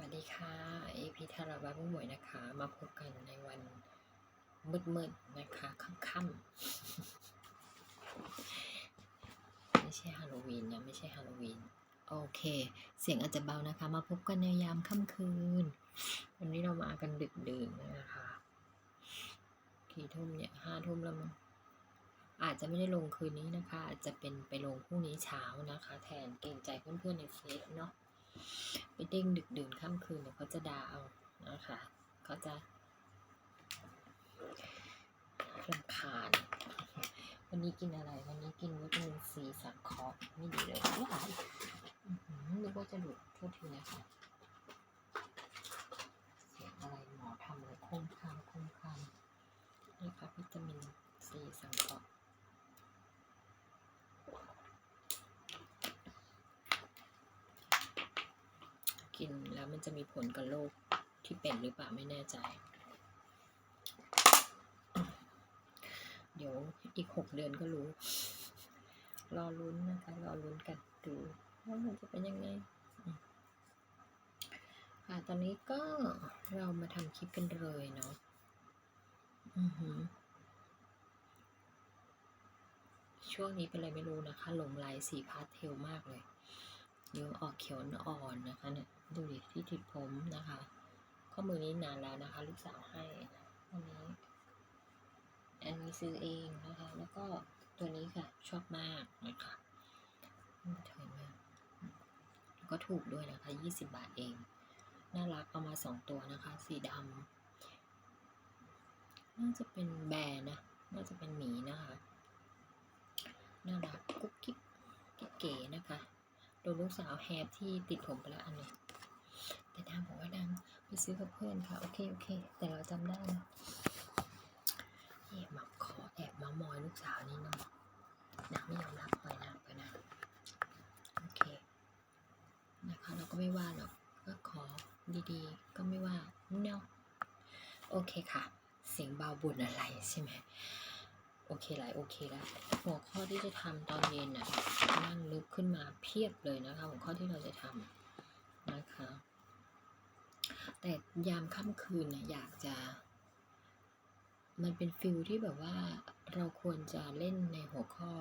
วัสดีค่ะเอพีทาราบาบุ้หมวยนะคะ มาพบกันในวันมืดๆนะคะค่ำๆไม่ใช่ฮาโลวีนนะไม่ใช่ฮาโลวีนโอเค เสียงอาจจะเบานะคะ มาพบกันในยามค่ำคืน วันนี้เรามากันดึกดื่นนะคะกี่ทุ่มเนี่ยห้าทุ่มแล้วมั้งอาจจะไม่ได้ลงคืนนี้นะคะ อาจจะเป็นไปลงพรุ่งนี้เช้านะคะ แทนเกรงใจเพื่อนๆในเฟซเนาะ ไปเด้งดึกดื่นค่ำคืนเดี๋ยวเขาจะด่าเอานะคะเขาจะรำคาญวันนี้กินอะไร วันนี้กินวิตามินซีสังเคราะห์ไม่ดีเลยว้ายอื้อหือนึกว่าจะหลุดโทษทีนะคะเสียงอะไรหมอทำเลยโค้งคามโค้งคามนี่ค่ะวิตามินซีสังเคราะห์ กินแล้วมันจะมีผลกับโรคที่เป็นหรือเปล่าไม่แน่ใจ เดี๋ยวอีกหกเดือนก็รู้ รอลุ้นนะคะ รอลุ้นกันดูว่ามันจะเป็นยังไงค่ะตอนนี้ก็เรามาทำคลิปกันเลยเนาะอือหือช่วงนี้เป็นอะไรไม่รู้นะคะ หลงไหลสีพาสเทลมากเลย เดี๋ยวออกเขียวอ่อนนะคะเนี่ยดูดิที่ติดผมนะคะ ข้อมือนี้นานแล้วนะคะ ลูกสาวให้อันนี้ อันนี้ซื้อเองนะคะ แล้วก็ตัวนี้ค่ะ ชอบมากนะคะถินมากแล้วก็ถูกด้วยนะคะยี่สิบบาทเอง น่ารักเอามาสองตัวนะคะ สีดำน่าจะเป็นแบร์นะ น่าจะเป็นหมีนะคะ น่ารักกุ๊กกิ๊กเก๋ๆนะคะ โดนลูกสาวแฮปที่ติดผมไปแล้วอันนี้แต่นางบอกว่านางไปซื้อกับเพื่อนค่ะ โอเค โอเค แต่เราจำได้นะแอบมาขอแอบมามอยลูกสาวนี่เนาะนางไม่ยอมรับปล่อยนางไปนะโอเคนะคะเราก็ไม่ว่าหรอกก็ขอดีๆ ก็ไม่ว่าเนาะโอเคค่ะ เสียงเบาบุญอะไรใช่ไหม เคหลายโอเคแล้วหัวข้อที่จะทำตอนเย็นน่ะนั่งนึกขึ้นมาเพียบเลยนะคะ หัวข้อที่เราจะทำนะคะ แต่ยามค่ำคืนน่ะอยากจะ มันเป็นฟิลที่แบบว่าเราควรจะเล่นในหัวข้อ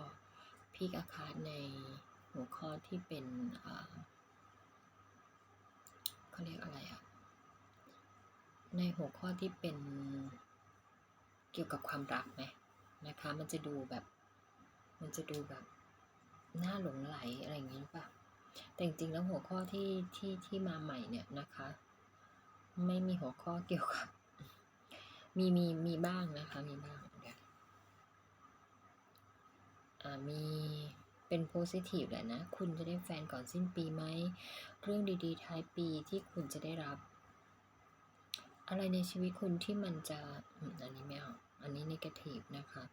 พีกอาคาในหัวข้อที่เป็นเขาเรียกอะไรอะในหัวข้อที่เป็นเกี่ยวกับความรักไหม นะคะ มันจะดูแบบ มันจะดูแบบน่าหลงไหลอะไรอย่างนี้หรือเปล่าแต่จริงๆแล้วหัวข้อที่ที่ที่มาใหม่เนี่ยนะคะ ไม่มีหัวข้อเกี่ยวกับ มีมีมีบ้างนะคะ มีบ้างเดี๋ยวอ่ามีเป็นโพสิทีฟแหละนะ คุณจะได้แฟนก่อนสิ้นปีไหมเรื่องดีๆท้ายปีที่คุณจะได้รับ อะไรในชีวิตคุณที่มันจะอันนี้ไม่เอาอันนี้นกาทีฟนะคะ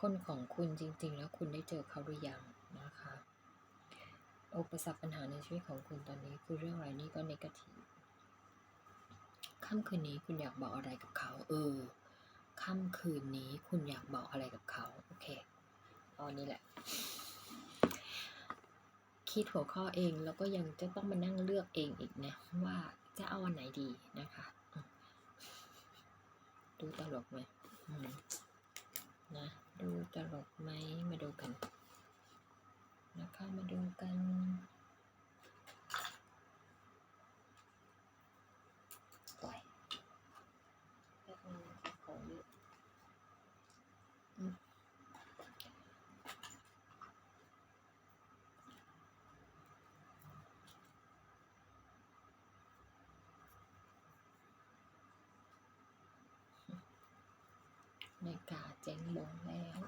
คนของคุณจริง ๆ แล้วคุณได้เจอเขาหรือยังนะคะอุปสรรคปัญหาในชีวิตของคุณตอนนี้คือเรื่องอะไรนี่ก็นกาทีฟค่ำคืนนี้คุณอยากบอกอะไรกับเขา เออค่ำคืนนี้คุณอยากบอกอะไรกับเขา โอเคเอาอันนี้แหละ คิดหัวข้อเอง แล้วก็ยังจะต้องมานั่งเลือกเองอีกนะว่าจะเอาอันไหนดีนะคะ ดูตลกไหมมนะดูตลกไหมมาดูกัน นะคะมาดูกันปล่อยแป๊บนึงนะคะของเยอะอืม นาฬิกาเจ๊งลงแล้ว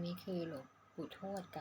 นนี้คือหลวงปู่ปู่ทวดกับ